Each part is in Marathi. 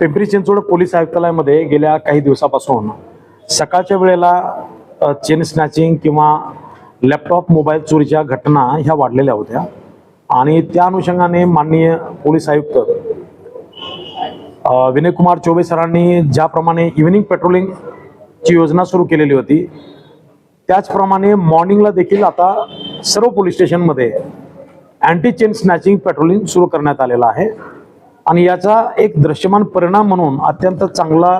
पिंपरी चिंचवड पोलीस आयुक्तालयामध्ये गेल्या काही दिवसापासून सकाळच्या वेळेला चेन स्नॅचिंग किंवा लॅपटॉप मोबाईल चोरीच्या घटना ह्या वाढलेल्या होत्या. आणि त्या अनुषंगाने माननीय पोलीस आयुक्त विनय विनयकुमार चौबे सरांनी ज्याप्रमाणे इव्हिनिंग पेट्रोलिंगची योजना सुरू केलेली होती त्याचप्रमाणे मॉर्निंगला देखील आता सर्व पोलीस स्टेशनमध्ये अँटी चेन स्नॅचिंग पेट्रोलिंग सुरू करण्यात आलेलं आहे. आणि याचा एक दृश्यमान परिणाम म्हणून अत्यंत चांगला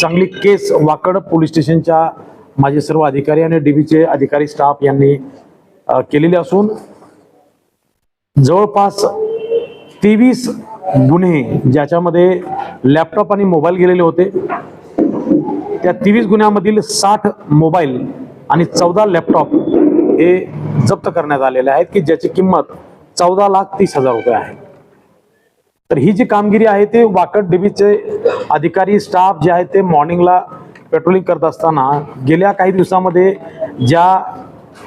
चांगली केस वाकड पोलीस स्टेशनच्या माझे सर्व अधिकारी आणि डीबीचे अधिकारी स्टाफ यांनी केलेले केलेली असून जवळपास तेवीस गुन्हे ज्याच्यामध्ये लॅपटॉप आणि मोबाईल गेलेले होते. त्या तेवीस गुन्ह्यामधील साठ मोबाईल आणि चौदा लॅपटॉप हे जप्त करण्यात आलेले आहेत की ज्याची किंमत चौदा लाख तीस हजार रुपये आहे. तर ही जी कामगिरी आहे ते वाकड डेबीचे अधिकारी स्टाफ जे आहे ते मॉर्निंगला पेट्रोलिंग करत असताना गेल्या काही दिवसामध्ये ज्या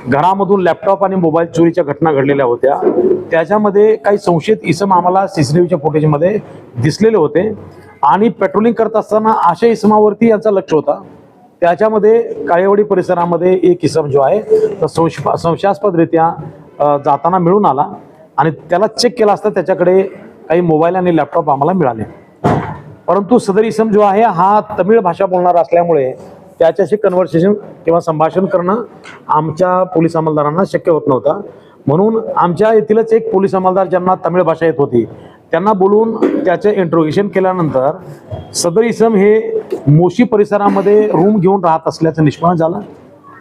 घरामधून लॅपटॉप आणि मोबाईल चोरीच्या घटना घडलेल्या होत्या त्याच्यामध्ये काही संशयित इसम आम्हाला सी सी फुटेजमध्ये दिसलेले होते. आणि पेट्रोलिंग करत असताना अशा इसमावरती यांचा लक्ष होता. त्याच्यामध्ये काळेवाडी परिसरामध्ये एक इसम जो आहे तो संशय संशयास्पदरित्या जाताना मिळून आला. आणि त्याला चेक केला असता त्याच्याकडे काही मोबाईल आणि लॅपटॉप आम्हाला मिळाले. परंतु सदर इसम जो आहे हा तमिळ भाषा बोलणारा असल्यामुळे त्याच्याशी कन्व्हर्सेशन किंवा संभाषण करणं आमच्या पोलीस अंमलदारांना शक्य होत नव्हतं. म्हणून आमच्या येथीलच एक पोलीस अंमलदार ज्यांना तमिळ भाषा येत होती त्यांना बोलून त्याचे इंट्रोगेशन केल्यानंतर सदर इसम हे मोशी परिसरामध्ये रूम घेऊन राहत असल्याचं निष्पन्न झालं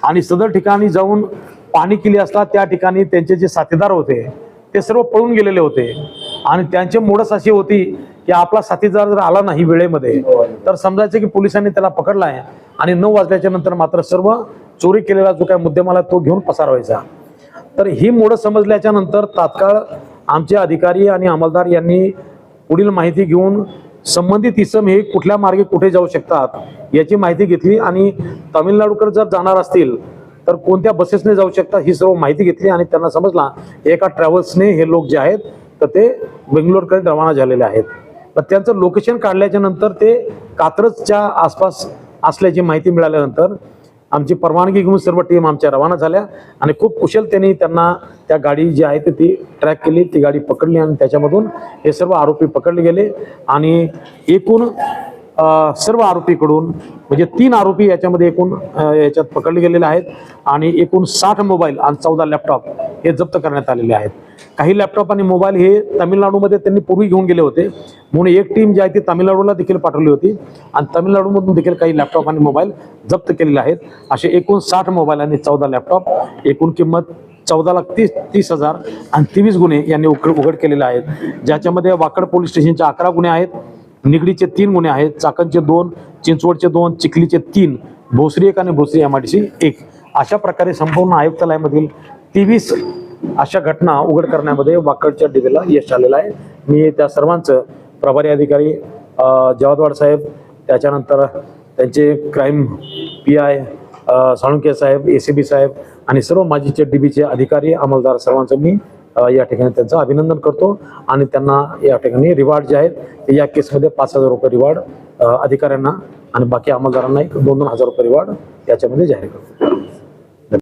आणि सदर ठिकाणी जाऊन पाणी केली असता त्या ठिकाणी त्यांचे जे साथीदार होते ते सर्व पळून गेलेले होते. आणि त्यांचे मोडस अशी होती की आपला साथीदार जर आला नाही वेळेमध्ये तर समजायचं की पोलिसांनी त्याला पकडला आहे आणि नऊ वाजल्याच्या नंतर मात्र सर्व चोरी केलेला जो काय मुद्देमाला तो घेऊन पसार व्हायचा. तर ही मोडं समजल्याच्या नंतर तात्काळ आमचे अधिकारी आणि अंमलदार यांनी पुढील माहिती घेऊन संबंधित इसम हे कुठल्या मार्गे कुठे जाऊ शकतात याची माहिती घेतली आणि तामिळनाडूकडे जर जाणार असतील तर कोणत्या बसेसने जाऊ शकतात ही सर्व माहिती घेतली आणि त्यांना समजला एका ट्रॅव्हल्सने हे लोक जे आहेत तर ते बेंगलोरकडे रवाना झालेले आहेत. तर त्यांचं लोकेशन काढल्याच्या नंतर ते कात्रजच्या आसपास असल्याची माहिती मिळाल्यानंतर आमची परवानगी घेऊन सर्व टीम आमच्या रवाना झाल्या आणि खूप कुशलतेने त्यांना त्या गाडी जी आहे ते ती ट्रॅक केली ती गाडी पकडली आणि त्याच्यामधून हे सर्व आरोपी पकडले गेले आणि एकूण सर्व आरोपीकडून म्हणजे तीन आरोपी याच्यामध्ये एकूण याच्यात पकडले गेलेले आहेत आणि एकूण साठ मोबाईल आणि चौदा लॅपटॉप हे जप्त करण्यात आलेले आहेत. काही लॅपटॉप आणि मोबाईल हे तामिळनाडूमध्ये त्यांनी पूर्वी घेऊन गेले होते. म्हणून एक टीम जी आहे ती तामिळनाडूला देखील पाठवली होती. आणि तामिळनाडूमधून देखील काही लॅपटॉप आणि मोबाईल जप्त केलेले आहेत. असे एकूण साठ मोबाईल आणि चौदा लॅपटॉप एकूण किंमत चौदा लाख तीस तीस हजार आणि तेवीस गुन्हे यांनी उघड उघड केलेले आहेत. ज्याच्यामध्ये वाकड पोलीस स्टेशनचे अकरा गुन्हे आहेत निगडीचे तीन गुन्हे आहेत चाकणचे दोन चिंचवडचे दोन चिखलीचे तीन भोसरी एक आणि Bhosari M I D C एक. अशा प्रकारे संपूर्ण आयुक्तालयामधील तेवीस अशा घटना उघड करण्यामध्ये वाकडच्या डिबेला यश आलेलं आहे. मी त्या सर्वांचं प्रभारी अधिकारी जवादवाड साहेब त्याच्यानंतर त्यांचे क्राईम पी आय साळुंके साहेब ए सी बी साहेब आणि सर्व माजीचे डी बीचे अधिकारी अंमलदार सर्वांचं मी या ठिकाणी त्यांचं अभिनंदन करतो आणि त्यांना या ठिकाणी रिवॉर्ड जे आहेत ते या केसमध्ये पाच हजार रुपये रिवॉर्ड अधिकाऱ्यांना आणि बाकी अंमलदारांना एक दोन दोन हजार रुपये रिवॉर्ड याच्यामध्ये जाहीर करतो.